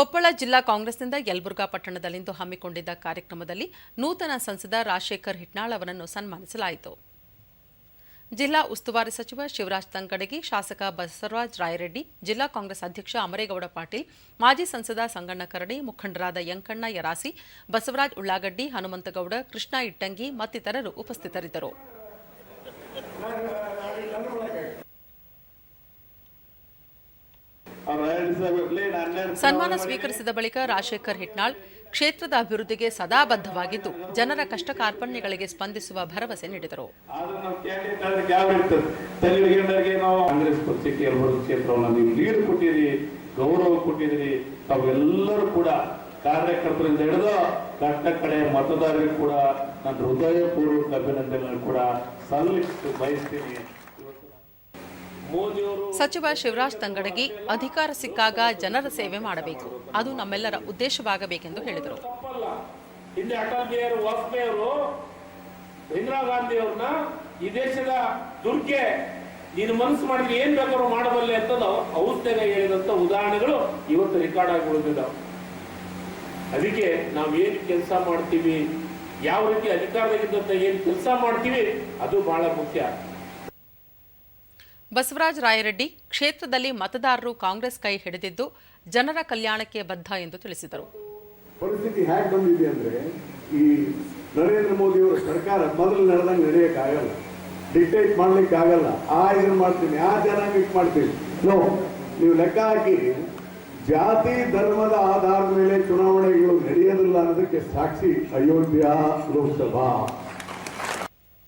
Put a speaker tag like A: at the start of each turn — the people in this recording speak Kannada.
A: ಕೊಪ್ಪಳ ಜಿಲ್ಲಾ ಕಾಂಗ್ರೆಸ್ನಿಂದ ಯಲಬುರ್ಗಾ ಪಟ್ಟಣದಲ್ಲಿಂದು ಹಮ್ಮಿಕೊಂಡಿದ್ದ ಕಾರ್ಯಕ್ರಮದಲ್ಲಿ ನೂತನ ಸಂಸದ ರಾಜಶೇಖರ್ ಹಿಟ್ನಾಳ್ ಅವರನ್ನು ಸನ್ಮಾನಿಸಲಾಯಿತು. ಜಿಲ್ಲಾ ಉಸ್ತುವಾರಿ ಸಚಿವ ಶಿವರಾಜ್ ತಂಗಡಗಿ ಶಾಸಕ ಬಸವರಾಜ್ ರಾಯರೆಡ್ಡಿ, ಜಿಲ್ಲಾ ಕಾಂಗ್ರೆಸ್ ಅಧ್ಯಕ್ಷ ಅಮರೇಗೌಡ ಪಾಟೀಲ್, ಮಾಜಿ ಸಂಸದ ಸಂಗಣ್ಣ ಕರಡಿ, ಮುಖಂಡರಾದ ಯಂಕಣ್ಣ ಯರಾಸಿ, ಬಸವರಾಜ್ ಉಳ್ಳಾಗಡ್ಡಿ, ಹನುಮಂತಗೌಡ, ಕೃಷ್ಣ ಇಟ್ಟಂಗಿ ಮತ್ತಿತರರು ಉಪಸ್ಥಿತರಿದ್ದರು. ಸನ್ಮಾನ ಸ್ವೀಕರಿಸಿದ ಬಳಿಕ ರಾಜಶೇಖರ್ ಹಿಟ್ನಾಳ್ ಕ್ಷೇತ್ರದ ಅಭಿವೃದ್ಧಿಗೆ ಸದಾ ಬದ್ಧವಾಗಿದ್ದು, ಜನರ ಕಷ್ಟ ಕಾರ್ಪಣ್ಯಗಳಿಗೆ ಸ್ಪಂದಿಸುವ ಭರವಸೆ ನೀಡಿದರು.
B: ಗೌರವ ಕೊಟ್ಟಿದ್ರಿ ತಾವೆಲ್ಲರೂ ಕೂಡ ಕಾರ್ಯಕರ್ತರಿಂದ ಹಿಡಿದು ಕಟ್ಟ ಕಡೆ ಮತದಾರರಿಗೆ ಕೂಡ ನನ್ನ ಹೃದಯಪೂರ್ವಕ ಅಭಿನಂದನೆಗಳನ್ನು ಕೂಡ ಸಲ್ಲಿಸಿ ಬಯಸ್ತೀನಿ
A: ಸಚಿವ ಶಿವರಾಜ್ ತಂಗಡಗಿ ಅಧಿಕಾರ ಸಿಕ್ಕಾಗ ಜನರ ಸೇವೆ ಮಾಡಬೇಕು. ಅದು ನಮ್ಮೆಲ್ಲರ ಉದ್ದೇಶವಾಗಬೇಕೆಂದು ಹೇಳಿದರು.
B: ಹಿಂದೆ ಅಟಲ್ ಬಿಹಾರಿ ವಾಜಪೇಯಿ ಅವರು ಇಂದಿರಾ ಗಾಂಧಿ ಅವ್ರನ್ನ ಈ ದೇಶದ ದುರ್ಗೆ ನೀನು ಮನಸ್ಸು ಮಾಡಿದ್ರೆ ಏನ್ ಬೇಕಾದ್ರೂ ಮಾಡಬಲ್ಲೆ ಅಂತ ಔಷಧಿಗ ಹೇಳಿದಂತ ಉದಾಹರಣೆಗಳು ಇವತ್ತು ರೆಕಾರ್ಡ್ ಆಗಿ ಉಳಿದಿದ್ದಾವೆ. ಅದಕ್ಕೆ ನಾವು ಏನ್ ಕೆಲಸ ಮಾಡ್ತೀವಿ ಯಾವ ರೀತಿ ಅಧಿಕಾರದಾಗಿದ್ದಂತ ಏನ್ ಕೆಲಸ ಮಾಡ್ತೀವಿ ಅದು ಬಹಳ ಮುಖ್ಯ.
A: ಬಸವರಾಜ ರಾಯರೆಡ್ಡಿ ಕ್ಷೇತ್ರದಲ್ಲಿ ಮತದಾರರು ಕಾಂಗ್ರೆಸ್ ಕೈ ಹಿಡಿದಿದ್ದು ಜನರ ಕಲ್ಯಾಣಕ್ಕೆ ಬದ್ಧ ಎಂದು ತಿಳಿಸಿದರು.
C: ಪರಿಸ್ಥಿತಿ ಹೇಗೆ ಬಂದಿದೆ ಅಂದ್ರೆ ಈ ನರೇಂದ್ರ ಮೋದಿ ಅವರ ಸರ್ಕಾರ ಮೊದಲು ನಡೆದಂಗೆ ನಡೆಯೋಕ್ಕಾಗಲ್ಲ. ಡಿಕ್ಟೇಟ್ ಮಾಡ್ಲಿಕ್ಕೆ ಆಗಲ್ಲ ಆ ಇದನ್ನ ಮಾಡ್ತೀನಿ, ಆ ಜನಾಂಗಕ್ಕೆ ಮಾಡ್ತೀನಿ. ನೋ ನೀವು ಲೆಕ್ಕ ಹಾಕಿ. ಜಾತಿ, ಧರ್ಮದ ಆಧಾರದ ಮೇಲೆ ಚುನಾವಣೆಗಳು ನಡೆಯೋದಿಲ್ಲ ಅನ್ನೋದಕ್ಕೆ ಸಾಕ್ಷಿ ಅಯೋಧ್ಯ ಲೋಕಸಭಾ.